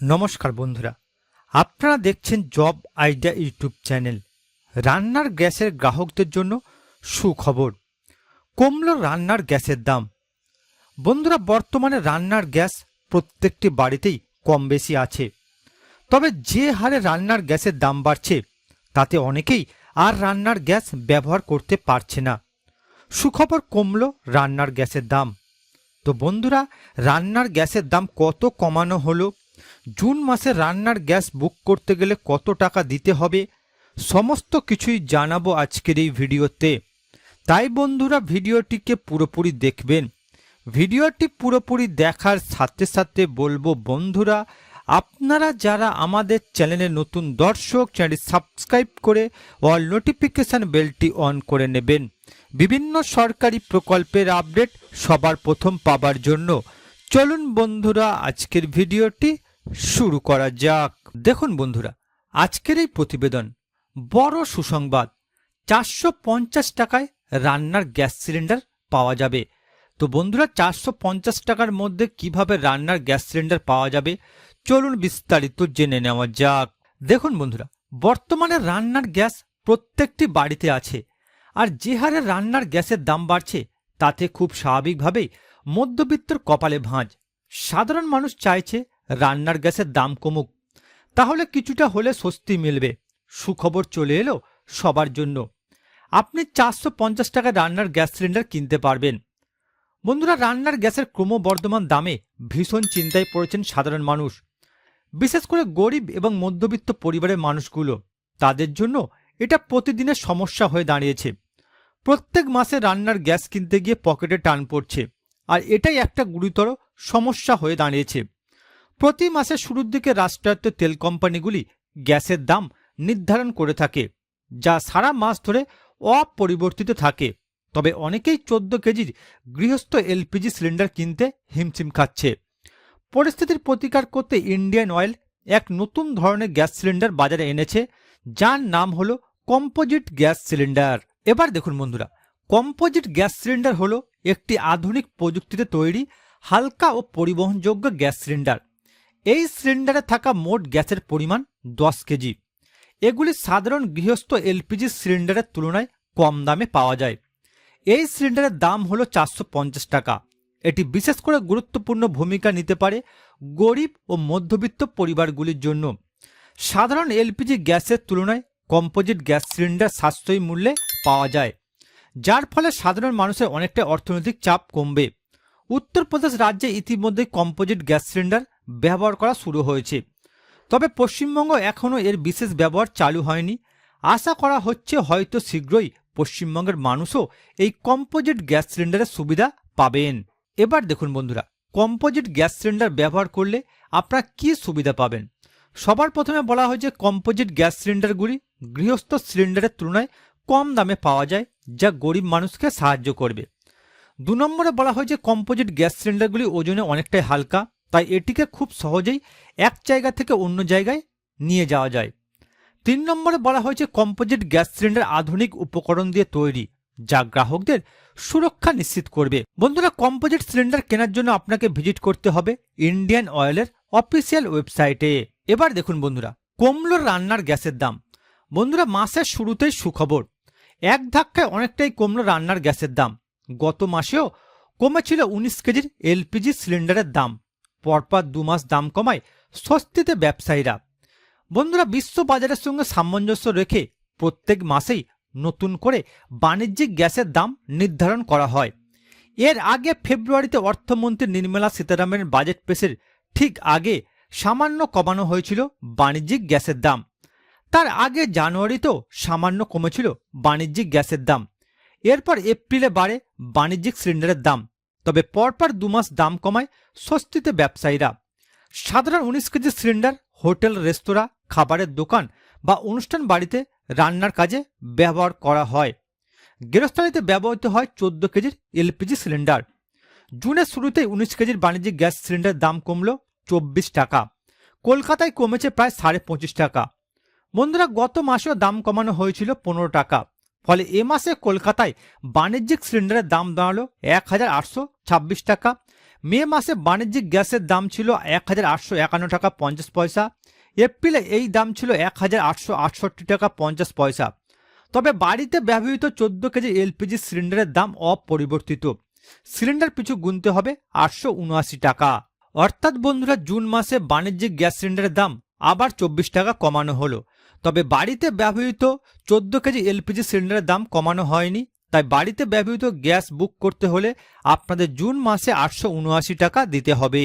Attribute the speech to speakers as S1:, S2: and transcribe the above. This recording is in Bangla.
S1: নমস্কার বন্ধুরা, আপনারা দেখছেন জব আইডিয়া ইউটিউব চ্যানেল, রান্নার গ্যাসের গ্রাহকদের জন্য সুখবর। কমল রান্নার গ্যাসের দাম। বন্ধুরা, বর্তমানে রান্নার গ্যাস প্রত্যেকটি বাড়িতেই কম বেশি আছে। তবে যে হারে রান্নার গ্যাসের দাম বাড়ছে, তাতে অনেকেই আর রান্নার গ্যাস ব্যবহার করতে পারছে না। সুখবর কমল রান্নার গ্যাসের দাম। তো বন্ধুরা, রান্নার গ্যাসের দাম কত কমানো হলো? জুন মাসে রান্নার গ্যাস বুক করতে গেলে কত টাকা দিতে হবে সমস্ত কিছুই জানাব আজকের এই ভিডিওতে। তাই বন্ধুরা, ভিডিওটিকে পুরোপুরি দেখবেন। ভিডিওটি পুরোপুরি দেখার সাথে সাথে বলব, বন্ধুরা, আপনারা যারা আমাদের চ্যানেলে নতুন দর্শক, চ্যানেলটি সাবস্ক্রাইব করে অল নোটিফিকেশান বেলটি অন করে নেবেন। বিভিন্ন সরকারি প্রকল্পের আপডেট সবার প্রথম পাবার জন্য। চলুন বন্ধুরা, আজকের ভিডিওটি শুরু করা যাক। দেখুন বন্ধুরা, আজকের এই প্রতিবেদন, বড় সুসংবাদ। চারশো পঞ্চাশ টাকায় রান্নার গ্যাস সিলিন্ডার পাওয়া যাবে। তো বন্ধুরা, চারশো পঞ্চাশ টাকার মধ্যে কীভাবে রান্নার গ্যাস সিলিন্ডার পাওয়া যাবে, চলুন বিস্তারিত জেনে নেওয়া যাক। দেখুন বন্ধুরা, বর্তমানে রান্নার গ্যাস প্রত্যেকটি বাড়িতে আছে, আর যে হারে রান্নার গ্যাসের দাম বাড়ছে, তাতে খুব স্বাভাবিকভাবেই মধ্যবিত্তর কপালে ভাঁজ। সাধারণ মানুষ চাইছে রান্নার গ্যাসের দাম কমুক। তাহলে কিছুটা হলে স্বস্তি মিলবে। সুখবর চলে এলো সবার জন্য। আপনি চারশো পঞ্চাশ টাকা রান্নার গ্যাস সিলিন্ডার কিনতে পারবেন। বন্ধুরা, রান্নার গ্যাসের ক্রমবর্ধমান দামে ভীষণ চিন্তায় পড়েছেন সাধারণ মানুষ। বিশেষ করে গরিব এবং মধ্যবিত্ত পরিবারের মানুষগুলো। তাদের জন্য এটা প্রতিদিনের সমস্যা হয়ে দাঁড়িয়েছে। প্রত্যেক মাসে রান্নার গ্যাস কিনতে গিয়ে পকেটে টান পড়ছে। আর এটাই একটা গুরুতর সমস্যা হয়ে দাঁড়িয়েছে। প্রতি মাসের শুরুর দিকে রাষ্ট্রায়ত্ত তেল কোম্পানিগুলি গ্যাসের দাম নির্ধারণ করে থাকে, যা সারা মাস ধরে অপরিবর্তিত থাকে। তবে অনেকেই চোদ্দ কেজির গৃহস্থ এলপিজি সিলিন্ডার কিনতে হিমশিম খাচ্ছে। পরিস্থিতির প্রতিকার করতে ইন্ডিয়ান অয়েল এক নতুন ধরনের গ্যাস সিলিন্ডার বাজারে এনেছে, যার নাম হলো কম্পোজিট গ্যাস সিলিন্ডার। এবার দেখুন বন্ধুরা, কম্পোজিট গ্যাস সিলিন্ডার হলো একটি আধুনিক প্রযুক্তিতে তৈরি হালকা ও পরিবহনযোগ্য গ্যাস সিলিন্ডার। এই সিলিন্ডারে থাকা মোট গ্যাসের পরিমাণ দশ কেজি। এগুলি সাধারণ গৃহস্থ এলপিজি সিলিন্ডারের তুলনায় কম দামে পাওয়া যায়। এই সিলিন্ডারের দাম হলো চারশো পঞ্চাশ টাকা। এটি বিশেষ করে গুরুত্বপূর্ণ ভূমিকা নিতে পারে গরিব ও মধ্যবিত্ত পরিবারগুলির জন্য। সাধারণ এলপিজি গ্যাসের তুলনায় কম্পোজিট গ্যাস সিলিন্ডার সাশ্রয়ী মূল্যে পাওয়া যায়, যার ফলে সাধারণ মানুষের অনেকটা অর্থনৈতিক চাপ কমবে। উত্তরপ্রদেশ রাজ্যে ইতিমধ্যে কম্পোজিট গ্যাস সিলিন্ডার ব্যবহার করা শুরু হয়েছে। তবে পশ্চিমবঙ্গ এখনও এর বিশেষ ব্যবহার চালু হয়নি। আশা করা হচ্ছে হয়তো শীঘ্রই পশ্চিমবঙ্গের মানুষও এই কম্পোজিট গ্যাস সিলিন্ডারের সুবিধা পাবেন। এবার দেখুন বন্ধুরা, কম্পোজিট গ্যাস সিলিন্ডার ব্যবহার করলে আপনারা কী সুবিধা পাবেন? সবার প্রথমে বলা হয় যে কম্পোজিট গ্যাস সিলিন্ডারগুলি গৃহস্থ সিলিন্ডারের তুলনায় কম দামে পাওয়া যায়, যা গরিব মানুষকে সাহায্য করবে। দু নম্বরে বলা হয় যে কম্পোজিট গ্যাস সিলিন্ডারগুলি ওজনে অনেকটাই হালকা তাই এটিকে খুব সহজেই এক জায়গা থেকে অন্য জায়গায় নিয়ে যাওয়া যায়। তিন নম্বরে বলা হয়েছে কম্পোজিট গ্যাস সিলিন্ডার আধুনিক উপকরণ দিয়ে তৈরি, যা গ্রাহকদের সুরক্ষা নিশ্চিত করবে। বন্ধুরা, কম্পোজিট সিলিন্ডার কেনার জন্য আপনাকে ভিজিট করতে হবে ইন্ডিয়ান অয়েলের অফিসিয়াল ওয়েবসাইটে। এবার দেখুন বন্ধুরা, কমলো রান্নার গ্যাসের দাম। বন্ধুরা, মাসের শুরুতেই সুখবর, এক ধাক্কায় অনেকটাই কমলো রান্নার গ্যাসের দাম। গত মাসেও কমেছিল উনিশ কেজির এলপিজি সিলিন্ডারের দাম। পরপর দু মাস দাম কমায় স্বস্তিতে ব্যবসায়ীরা। বন্ধুরা বিশ্ব বাজারের সঙ্গে সামঞ্জস্য রেখে প্রত্যেক মাসেই নতুন করে বাণিজ্যিক গ্যাসের দাম নির্ধারণ করা হয়। এর আগে ফেব্রুয়ারিতে অর্থমন্ত্রী নির্মলা সীতারামনের বাজেট পেশের ঠিক আগে সামান্য কমানো হয়েছিল বাণিজ্যিক গ্যাসের দাম। তার আগে জানুয়ারিতেও সামান্য কমেছিল বাণিজ্যিক গ্যাসের দাম। এরপর এপ্রিলে বাড়ে বাণিজ্যিক সিলিন্ডারের দাম। তবে পরপর দু মাস দাম কমায় স্বস্তিতে ব্যবসায়ীরা। সাধারণ উনিশ কেজি সিলিন্ডার, হোটেল, রেস্তোরাঁ, খাবারের দোকান বা অনুষ্ঠান বাড়িতে রান্নার কাজে ব্যবহার করা হয়। গৃহস্থালিতে ব্যবহৃত হয় চোদ্দ কেজির এলপিজি সিলিন্ডার। জুনের শুরুতেই উনিশ কেজির বাণিজ্যিক গ্যাস সিলিন্ডার দাম কমল চব্বিশ টাকা। কলকাতায় কমেছে প্রায় সাড়ে পঁচিশ টাকা। বন্ধুরা, গত মাসেও দাম কমানো হয়েছিল পনেরো টাকা। ফলে এ মাসে কলকাতায় বাণিজ্যিক সিলিন্ডারের দাম দাঁড়াল এক হাজার আটশো ছাব্বিশ টাকা। মে মাসে বাণিজ্যিক গ্যাসের দাম ছিল এক হাজার আটশো একান্ন টাকা পঞ্চাশ পয়সা। এপ্রিলে এই দাম ছিল এক হাজার আটশো আটষট্টি টাকা পঞ্চাশ পয়সা। তবে বাড়িতে ব্যবহৃত চোদ্দ কেজি এলপিজি সিলিন্ডারের দাম অপরিবর্তিত। সিলিন্ডার পিছু গুনতে হবে আটশো উনআশি টাকা। অর্থাৎ বন্ধুরা, জুন মাসে বাণিজ্যিক গ্যাস সিলিন্ডারের দাম আবার চব্বিশ টাকা কমানো হলো। তবে বাড়িতে ব্যবহৃত চোদ্দ কেজি এলপিজি সিলিন্ডারের দাম কমানো হয়নি। তাই বাড়িতে ব্যবহৃত গ্যাস বুক করতে হলে আপনাদের জুন মাসে আটশো উনআশি টাকা দিতে হবে।